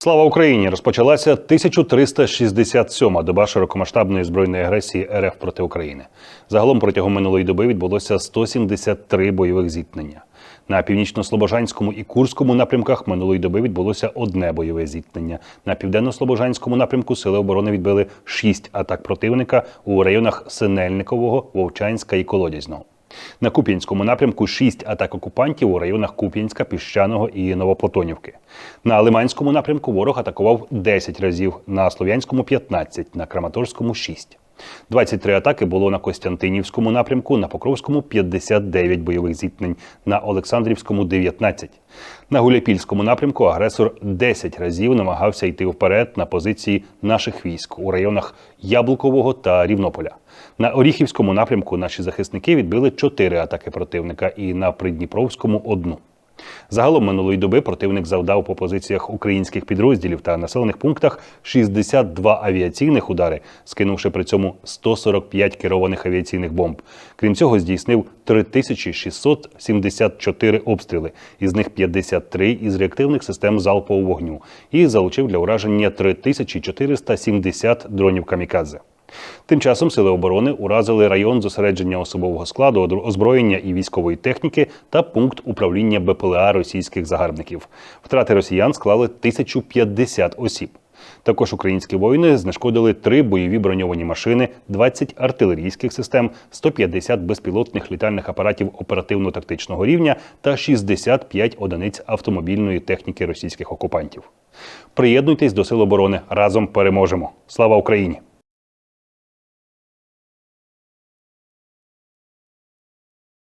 Слава Україні! Розпочалася 1367-ма доба широкомасштабної збройної агресії РФ проти України. Загалом протягом минулої доби відбулося 173 бойових зіткнення. На північно-слобожанському і Курському напрямках минулої доби відбулося одне бойове зіткнення. На південно-слобожанському напрямку сили оборони відбили шість атак противника у районах Синельникового, Вовчанська і Колодязьного. На Куп'янському напрямку шість атак окупантів у районах Куп'янська, Піщаного і Новоплатонівки. На Лиманському напрямку ворог атакував 10 разів, на Слов'янському 15, на Краматорському 6. 23 атаки було на Костянтинівському напрямку, на Покровському 59 бойових зіткнень, на Олександрівському 19. На Гуляпільському напрямку агресор 10 разів намагався йти вперед на позиції наших військ у районах Яблукового та Рівнополя. На Оріхівському напрямку наші захисники відбили 4 атаки противника і на Придніпровському одну. Загалом минулої доби противник завдав по позиціях українських підрозділів та населених пунктах 62 авіаційних удари, скинувши при цьому 145 керованих авіаційних бомб. Крім цього, здійснив 3674 обстріли, із них 53 із реактивних систем залпового вогню, і залучив для ураження 3470 дронів камікадзе. Тим часом сили оборони уразили район зосередження особового складу, озброєння і військової техніки та пункт управління БПЛА російських загарбників. Втрати росіян склали 1050 осіб. Також українські воїни знешкодили три бойові броньовані машини, 20 артилерійських систем, 150 безпілотних літальних апаратів оперативно-тактичного рівня та 65 одиниць автомобільної техніки російських окупантів. Приєднуйтесь до сил оборони разом переможемо! Слава Україні!